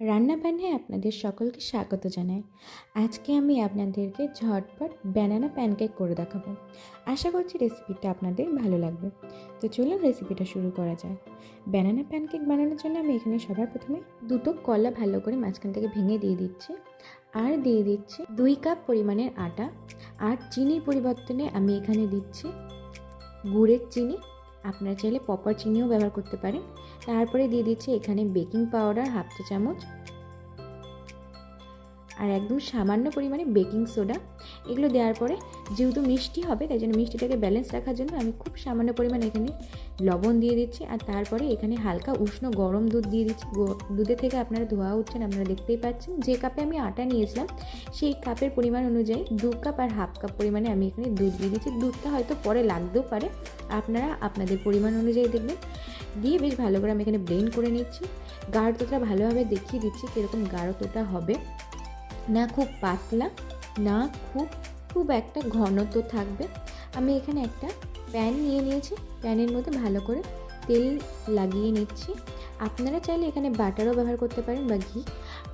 রান্না বান্নায় আপনাদের সকলকে স্বাগত জানাই। আজকে আমি আপনাদেরকে ঝটপট ব্যানানা প্যানকেক করে দেখাবো। আশা করছি রেসিপিটা আপনাদের ভালো লাগবে। তো চলুন রেসিপিটা শুরু করা যায় ব্যানানা প্যানকেক বানানোর জন্য আমি এখানে সবার প্রথমে দুটো কলা ভালো করে মাঝখান থেকে ভেঙে দিয়ে দিচ্ছি। আর দিয়ে দিচ্ছি দুই কাপ পরিমাণের আটা। আর চিনির পরিবর্তনে আমি এখানে দিচ্ছি গুড়ের চিনি। আপনারা চাইলে পপার চিনিও ব্যবহার করতে পারেন। তারপরে দিয়ে দিচ্ছি এখানে বেকিং পাউডার হাফ চা চামচ আর একদম সামান্য পরিমাণে বেকিং সোডা। এগুলো দেওয়ার পরে যেহেতু মিষ্টি হবে, তাই জন্য মিষ্টিটাকে ব্যালেন্স রাখার জন্য আমি খুব সামান্য পরিমাণে এখানে লবণ দিয়ে দিচ্ছি। আর তারপরে এখানে হালকা উষ্ণ গরম দুধ দিয়ে দিচ্ছি। দুধে থেকে আপনারা ধোয়া উঠছেন, আপনারা দেখতেই পাচ্ছেন। যে কাপে আমি আটা নিয়েছিলাম, সেই কাপের পরিমাণ অনুযায়ী দু কাপ আর হাফ কাপ পরিমাণে আমি এখানে দুধ দিয়ে দিচ্ছি। দুধটা হয়তো পরে লাগতেও পারে, আপনারা আপনাদের পরিমাণ অনুযায়ী দেখবেন। দিয়ে বেশ ভালো করে আমি এখানে ব্লেন্ড করে নিচ্ছি। গাঢ়তটা ভালোভাবে দেখিয়ে দিচ্ছি কীরকম গাঢ়তটা হবে। না খুব পাতলা, না খুব খুব একটা ঘনত্ব থাকবে। আমি এখানে একটা প্যান নিয়ে নিয়েছি। প্যানের মধ্যে ভালো করে তেল লাগিয়ে নিচ্ছি। আপনারা চাইলে এখানে বাটারও ব্যবহার করতে পারেন বা ঘি।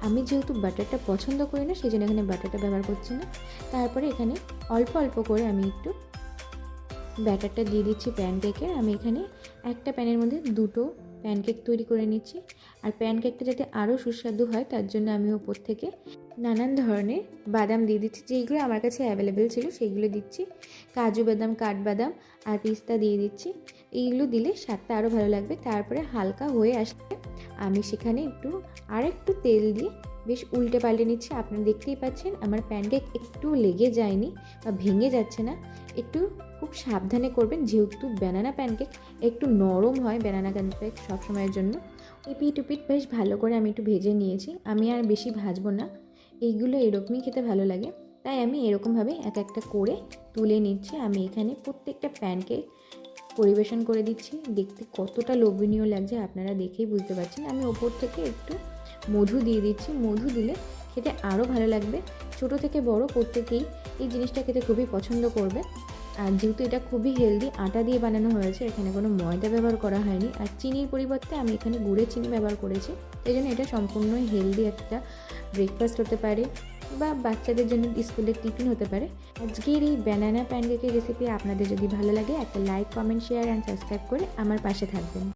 আমি যেহেতু বাটারটা পছন্দ করি না সেই জন্য এখানে বাটারটা ব্যবহার করছি না। তারপরে এখানে অল্প অল্প করে আমি একটু ব্যাটারটা দিয়ে দিচ্ছি প্যানকেকের আমি এখানে একটা প্যানের মধ্যে দুটো প্যানকেক তৈরি করে নিচ্ছি। আর প্যানকেকটা যাতে আরও সুস্বাদু হয়, তার জন্য আমি ওপর থেকে নানান ধরনের বাদাম দিয়ে দিচ্ছি। যেইগুলো আমার কাছে অ্যাভেলেবেল ছিল, সেইগুলো দিচ্ছি। কাজু বাদাম, কাঠবাদাম আর পিস্তা দিয়ে দিচ্ছি। এইগুলো দিলে স্বাদটা আরও ভালো লাগবে। তারপরে হালকা হয়ে আসলে আমি সেখানে একটু আর একটু তেল দিয়ে বেশ উল্টে পাল্টে নিচ্ছি। আপনারা দেখতেই পাচ্ছেন, আমার প্যানকেক একটু লেগে যায়নি বা ভেঙে যাচ্ছে না। একটু খুব সাবধানে করবেন, যেহেতু ব্যানানা প্যানকেক একটু নরম হয় ব্যানানা প্যানকেক সবসময়ের জন্য। এপিট উপিট বেশ ভালো করে আমি একটু ভেজে নিয়েছি। আমি আর বেশি ভাজবো না। এইগুলো এরকমই খেতে ভালো লাগে। তাই আমি এরকমভাবে এক একটা করে তুলে নিচ্ছি। আমি এখানে প্রত্যেকটা প্যানকেক পরিবেশন করে দিচ্ছি। দেখতে কতটা লোভনীয় লাগছে, আপনারা দেখেই বুঝতে পারছেন। আমি ওপর থেকে একটু মধু দিয়ে দিচ্ছি। মধু দিলে খেতে আরও ভালো লাগবে। ছোট থেকে বড় প্রত্যেকেই এই জিনিসটা খেতে খুবই পছন্দ করবে। আর যেহেতু এটা খুবই হেলদি আটা দিয়ে বানানো হয়েছে, এখানে কোনো ময়দা ব্যবহার করা হয়নি। আর চিনির পরিবর্তে আমি এখানে গুড়ের চিনি ব্যবহার করেছি। এই জন্য এটা সম্পূর্ণই হেলদি একটা ব্রেকফাস্ট হতে পারে বা বাচ্চাদের জন্য স্কুলের টিফিন হতে পারে। আজকের এই ব্যানানা প্যানকেকের রেসিপি আপনাদের যদি ভালো লাগে, একটা like comment share and subscribe করে আমার পাশে থাকবেন।